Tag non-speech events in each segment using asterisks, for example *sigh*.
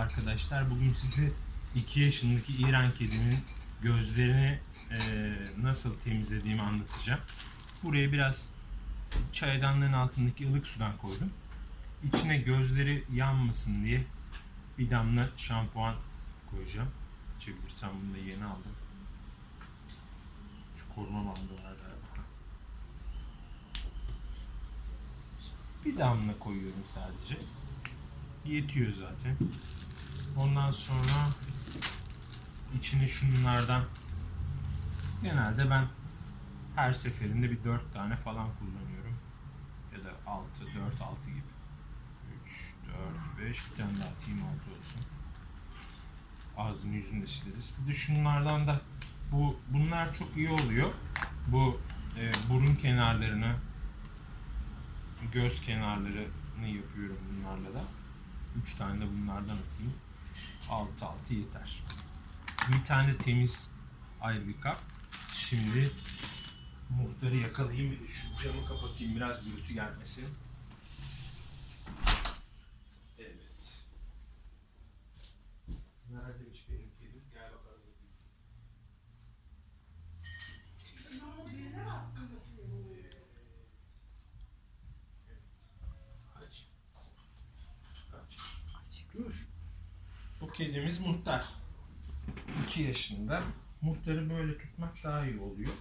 arkadaşlar. Bugün size 2 yaşındaki İran kedimin gözlerini e, nasıl temizlediğimi anlatacağım. Buraya biraz çaydanlığın altındaki ılık sudan koydum. İçine gözleri yanmasın diye bir damla şampuan koyacağım. Çevirirsem bunu da yeni aldım. Şu koruma bandı var galiba. Bir damla koyuyorum sadece. Yetiyor zaten. Ondan sonra içine şunlardan genelde ben her seferinde bir 4 tane falan kullanıyorum. Ya da 6, 4, 6 gibi. 3, 4, 5 bir tane daha atayım 6 olsun. Ağzını yüzünü sileriz. Bir de şunlardan da bu bunlar çok iyi oluyor. Bu e, burun kenarlarını göz kenarlarını yapıyorum bunlarla da. 3 tane de bunlardan atayım. 6 6 yeter. Bir tane temiz ayrı kap. Şimdi muhtarı yakalayayım. Şu camı kapatayım biraz gürültü gelmesin. Evet. Neredeymiş benim kedim? Gel bakalım. Aç. Aç. Dur. Bu kedimiz muhtar. 2 yaşında. Muhtarı böyle tutmak daha iyi oluyor.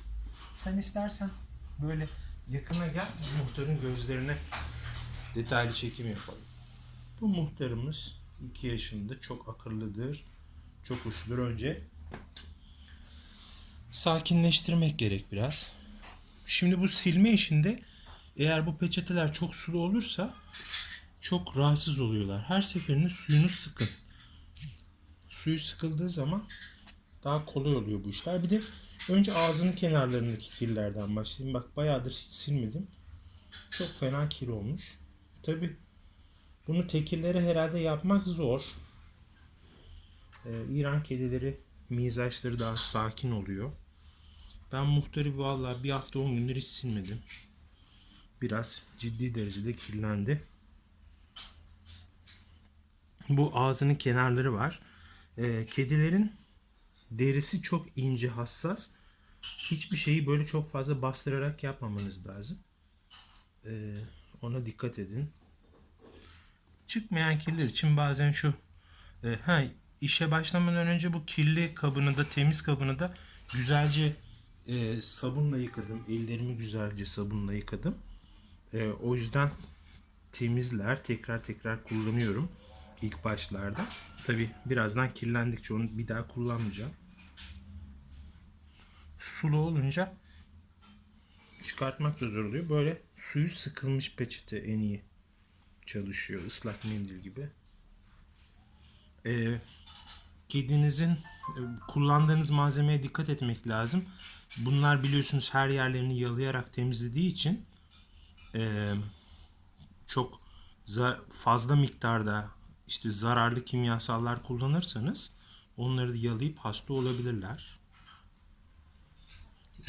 Sen istersen böyle yakına gel muhtarın gözlerine detaylı çekim yapalım. Bu muhtarımız 2 yaşında çok akıllıdır. Çok usludur. Önce sakinleştirmek gerek biraz. Şimdi bu silme işinde eğer bu peçeteler çok sulu olursa çok rahatsız oluyorlar. Her seferinde suyunu sıkın. Suyu sıkıldığı zaman daha kolay oluyor bu işler. Bir de önce ağzının kenarlarındaki kirlerden başlayayım. Bak bayağıdır hiç silmedim. Çok fena kir olmuş. Tabi bunu tekirlere herhalde yapmak zor. Ee, İran kedileri mizaçları daha sakin oluyor. Ben muhtarı vallahi bir hafta 10 gündür hiç silmedim. Biraz ciddi derecede kirlendi. Bu ağzının kenarları var. Ee, kedilerin derisi çok ince, hassas. Hiçbir şeyi böyle çok fazla bastırarak yapmamanız lazım. Ee, ona dikkat edin. Çıkmayan kirler için bazen şu e, ha, işe başlamadan önce bu kirli kabını da temiz kabını da güzelce e, sabunla yıkadım. Ellerimi güzelce sabunla yıkadım. E, o yüzden temizler. Tekrar tekrar kullanıyorum ilk başlarda. Tabi birazdan kirlendikçe onu bir daha kullanmayacağım. Sulu olunca çıkartmak da zor oluyor. Böyle suyu sıkılmış peçete en iyi çalışıyor. Islak mendil gibi. Ee, kedinizin e, kullandığınız malzemeye dikkat etmek lazım. Bunlar biliyorsunuz her yerlerini yalayarak temizlediği için e, çok fazla miktarda işte zararlı kimyasallar kullanırsanız onları yalayıp hasta olabilirler.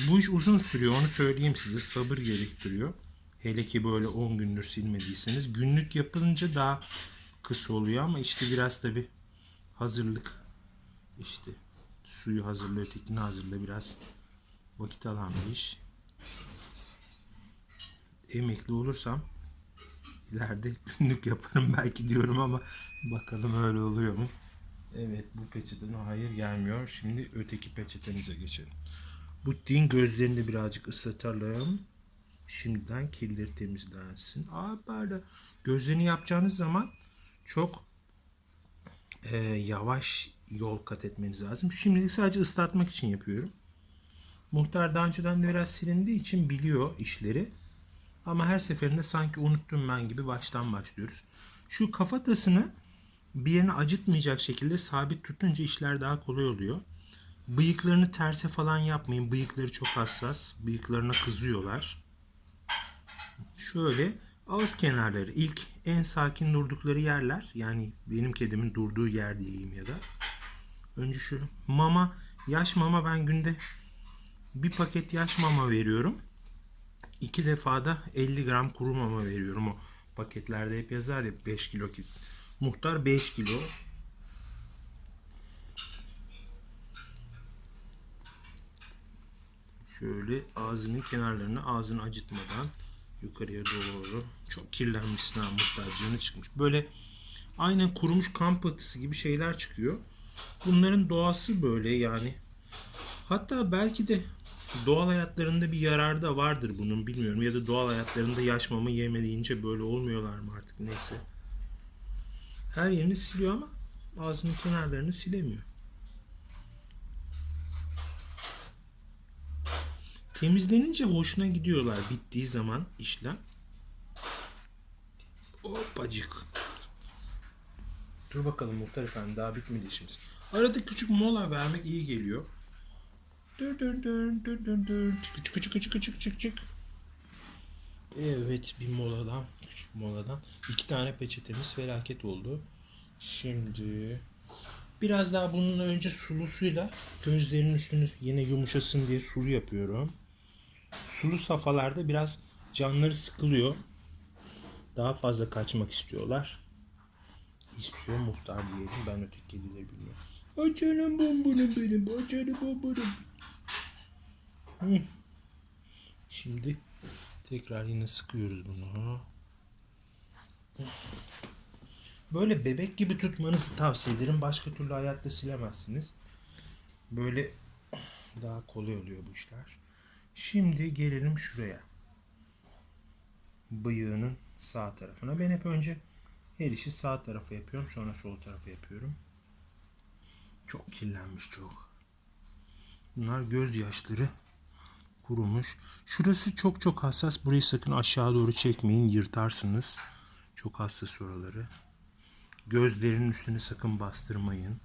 Bu iş uzun sürüyor onu söyleyeyim size sabır gerektiriyor. Hele ki böyle 10 gündür silmediyseniz. Günlük yapınca daha kısa oluyor ama işte biraz tabi hazırlık işte suyu hazırla ötekini hazırla biraz vakit alan bir iş. Emekli olursam ileride *laughs* günlük yaparım belki diyorum ama bakalım öyle oluyor mu? Evet bu peçeteden hayır gelmiyor. Şimdi öteki peçetemize geçelim. Bu din gözlerini birazcık ıslatalım. Şimdiden kirleri temizlensin. Aa böyle gözlerini yapacağınız zaman çok e, yavaş yol kat etmeniz lazım. Şimdilik sadece ıslatmak için yapıyorum. Muhtar daha önceden de biraz silindiği için biliyor işleri. Ama her seferinde sanki unuttum ben gibi baştan başlıyoruz. Şu kafatasını bir yerine acıtmayacak şekilde sabit tutunca işler daha kolay oluyor. Bıyıklarını terse falan yapmayın. Bıyıkları çok hassas. Bıyıklarına kızıyorlar. Şöyle ağız kenarları ilk en sakin durdukları yerler yani benim kedimin durduğu yer diyeyim ya da önce şu mama yaş mama ben günde bir paket yaş mama veriyorum iki defada 50 gram kuru mama veriyorum o paketlerde hep yazar ya 5 kilo kit. Muhtar 5 kilo. Şöyle ağzının kenarlarını ağzını acıtmadan yukarıya doğru çok kirlenmişsin ha muhtar canı çıkmış. Böyle aynen kurumuş kamp atısı gibi şeyler çıkıyor. Bunların doğası böyle yani. Hatta belki de doğal hayatlarında bir yararı da vardır bunun bilmiyorum. Ya da doğal hayatlarında yaş mama yemediğince böyle olmuyorlar mı artık neyse. Her yerini siliyor ama ağzının kenarlarını silemiyor. Temizlenince hoşuna gidiyorlar bittiği zaman işlem. Hoppacık. Dur bakalım Muhtar Efendi daha bitmedi işimiz. Arada küçük mola vermek iyi geliyor. Dur dur dur dur dur dur. Çık çık çık çık çık çık. Evet bir moladan küçük moladan iki tane peçetemiz felaket oldu. Şimdi biraz daha bunun önce sulu suyla gözlerinin üstünü yine yumuşasın diye sulu yapıyorum. Sulu safhalarda biraz canları sıkılıyor. Daha fazla kaçmak istiyorlar. İstiyor muhtar diyelim. Ben öteki kedileri bilmiyorum. Açalım bombunu benim. Açalım bombunu. Şimdi tekrar yine sıkıyoruz bunu. Böyle bebek gibi tutmanızı tavsiye ederim. Başka türlü hayatta silemezsiniz. Böyle daha kolay oluyor bu işler. Şimdi gelelim şuraya. Bıyığının sağ tarafına. Ben hep önce her işi sağ tarafa yapıyorum. Sonra sol tarafa yapıyorum. Çok kirlenmiş çok. Bunlar gözyaşları kurumuş. Şurası çok çok hassas. Burayı sakın aşağı doğru çekmeyin. Yırtarsınız. Çok hassas oraları. Gözlerinin üstünü sakın bastırmayın.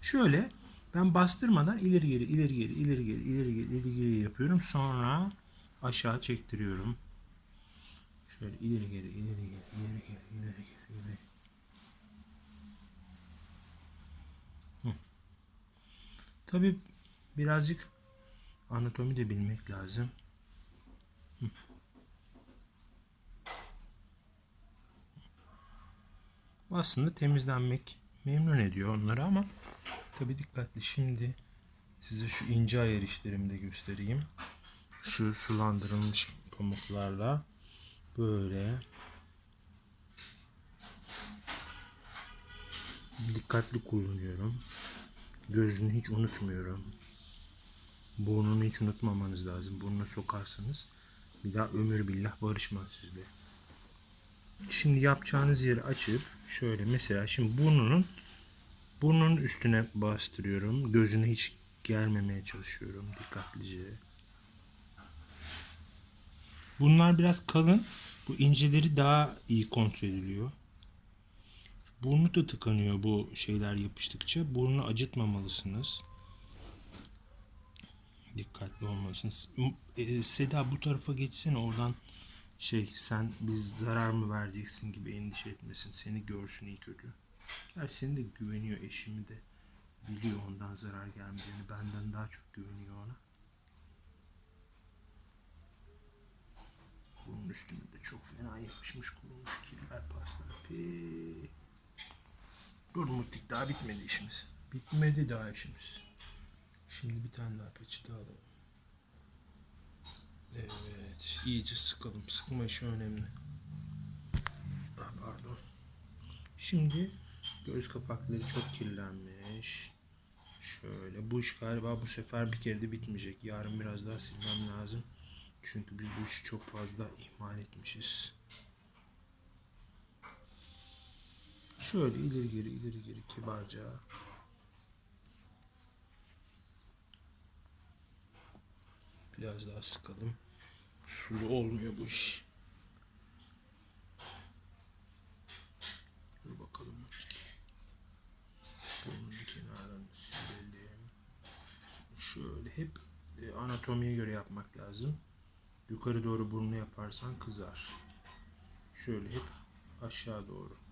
Şöyle ben bastırmadan ileri geri ileri geri ileri geri ileri geri ileri geri yapıyorum. Sonra aşağı çektiriyorum. Şöyle ileri geri ileri geri ileri geri ileri geri ileri. Hı. Tabii birazcık anatomi de bilmek lazım. Aslında temizlenmek memnun ediyor onları ama tabii dikkatli. Şimdi size şu ince ayar işlerimi de göstereyim. Şu sulandırılmış pamuklarla böyle dikkatli kullanıyorum. Gözünü hiç unutmuyorum. Burnunu hiç unutmamanız lazım. Burnunu sokarsanız bir daha ömür billah barışmaz sizle. Şimdi yapacağınız yeri açıp şöyle mesela şimdi burnunun burnunun üstüne bastırıyorum. Gözüne hiç gelmemeye çalışıyorum dikkatlice. Bunlar biraz kalın. Bu inceleri daha iyi kontrol ediliyor. Burnu da tıkanıyor bu şeyler yapıştıkça. Burnu acıtmamalısınız. Dikkatli olmalısınız. E, Seda bu tarafa geçsene oradan şey sen biz zarar mı vereceksin gibi endişe etmesin. Seni görsün iyi kötü. Gerçi seni de güveniyor eşimi de. Biliyor ondan zarar gelmeyeceğini. Benden daha çok güveniyor ona. Bunun üstüne de çok fena yapışmış kurumuş kirler paslar. Pii. Dur Mutlik daha bitmedi işimiz. Bitmedi daha işimiz. Şimdi bir tane daha peçete alalım. Evet, iyice sıkalım. Sıkma işi önemli. Ah, pardon. Şimdi göz kapakları çok kirlenmiş. Şöyle bu iş galiba bu sefer bir kere de bitmeyecek. Yarın biraz daha silmem lazım. Çünkü biz bu işi çok fazla ihmal etmişiz. Şöyle ileri geri ileri geri kibarca. Biraz daha sıkalım. Sulu olmuyor bu iş. Dur bakalım. Bunun kenarını silelim. Şöyle hep e, anatomiye göre yapmak lazım. Yukarı doğru burnu yaparsan kızar. Şöyle hep aşağı doğru.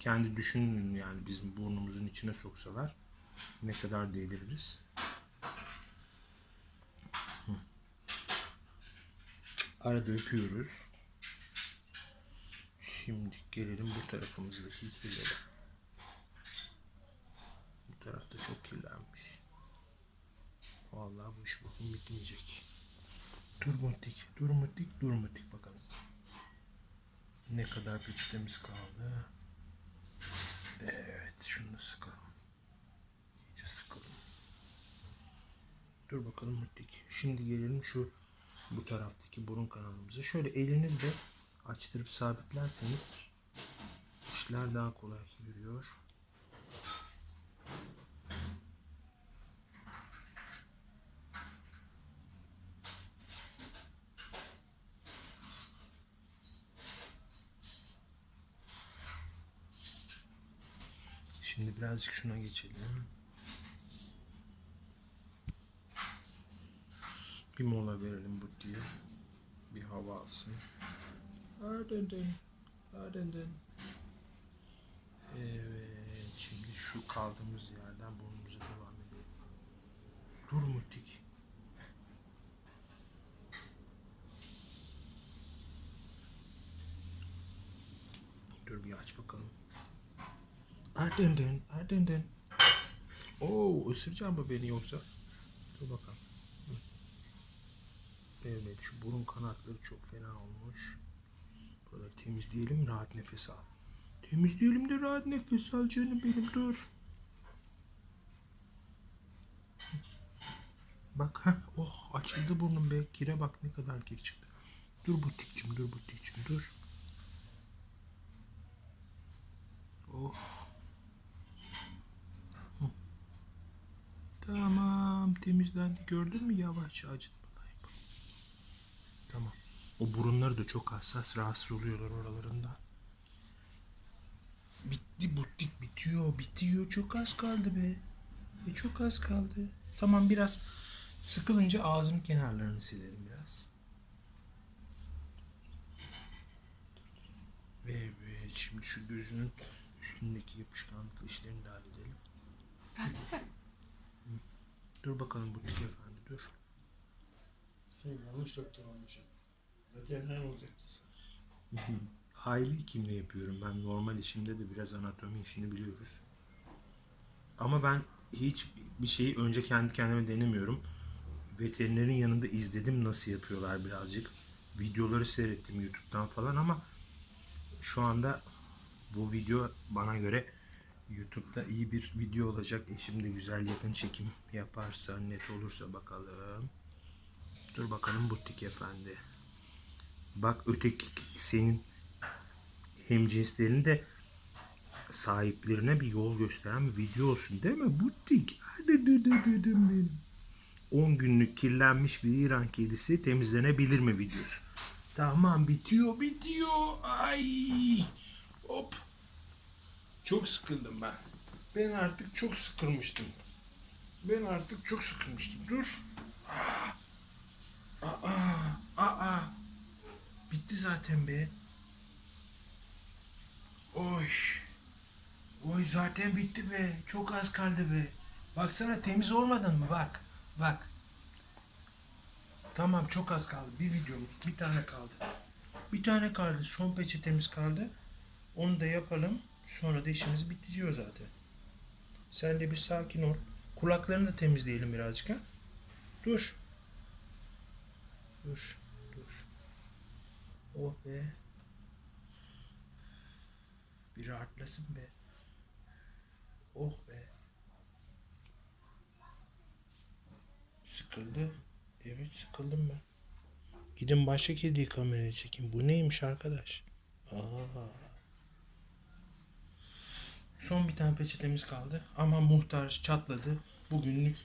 Kendi düşünün yani bizim burnumuzun içine soksalar ne kadar deliririz. Hı. Arada öpüyoruz. Şimdi gelelim bu tarafımızdaki kirlere. Bu tarafta çok kirlenmiş. Vallahi bu iş bugün bitmeyecek. Dur mutik, dur mutik, dur mutik bakalım. Ne kadar peçetemiz kaldı? Evet, şunu da sıkalım. İyice sıkalım. Dur bakalım mutik. Şimdi gelelim şu bu taraftaki burun kanalımıza. Şöyle elinizle açtırıp sabitlerseniz işler daha kolay yürüyor. Şimdi birazcık şuna geçelim. Bir mola verelim bu diye. Bir hava alsın. Ardından. Ardından. Evet. Şimdi şu kaldığımız yerden burnumuza devam edelim. Dur Mutik. Dur bir aç bakalım. Ardından. Ardından. Oo ısıracak mı beni yoksa? Dur bakalım. Evet şu burun kanatları çok fena olmuş. Buraları temizleyelim rahat nefes al. Temizleyelim de rahat nefes al canım benim dur. Bak ha oh açıldı burnum be. Kire bak ne kadar kir çıktı. Dur butikçim dur butikçim dur. Oh. Tamam temizlendi gördün mü yavaşça acıtmadan yapalım. Tamam. O burunları da çok hassas rahatsız oluyorlar oralarında. Bitti butik bitiyor bitiyor çok az kaldı be. E, çok az kaldı. Tamam biraz sıkılınca ağzının kenarlarını silelim biraz. Evet şimdi şu gözünün üstündeki yapışkanlıklı işlerini de halledelim. Dur bakalım butik efendi dur. Sen yanlış doktor olmuşsun. Veteriner olacaktın sen. *laughs* Aile hekimliği yapıyorum. Ben normal işimde de biraz anatomi işini biliyoruz. Ama ben hiç bir şeyi önce kendi kendime denemiyorum. Veterinerin yanında izledim nasıl yapıyorlar birazcık. Videoları seyrettim YouTube'dan falan ama şu anda bu video bana göre YouTube'da iyi bir video olacak. Eşim de güzel yakın çekim yaparsa, net olursa bakalım. Dur bakalım butik efendi. Bak öteki senin hem cinslerin de sahiplerine bir yol gösteren bir video olsun değil mi? Butik. Hadi dedim benim. 10 günlük kirlenmiş bir İran kedisi temizlenebilir mi videosu? Tamam bitiyor bitiyor. Ay. Hop. Çok sıkıldım ben. Ben artık çok sıkılmıştım. Ben artık çok sıkılmıştım. Dur. Aa. Aa. Aa. Bitti zaten be. Oy. Oy zaten bitti be. Çok az kaldı be. Baksana temiz olmadın mı? Bak. Bak. Tamam çok az kaldı. Bir videomuz. Bir tane kaldı. Bir tane kaldı. Son peçetemiz kaldı. Onu da yapalım. Sonra da işimiz bitiyor zaten. Sen de bir sakin ol. Kulaklarını da temizleyelim birazcık ha. Dur. Dur. Dur. Oh be. Bir rahatlasın be. Oh be. Sıkıldı. Evet sıkıldım ben. Gidin başka kediyi kameraya çekin. Bu neymiş arkadaş? Aa. Son bir tane peçetemiz kaldı. Ama muhtar çatladı. Bugünlük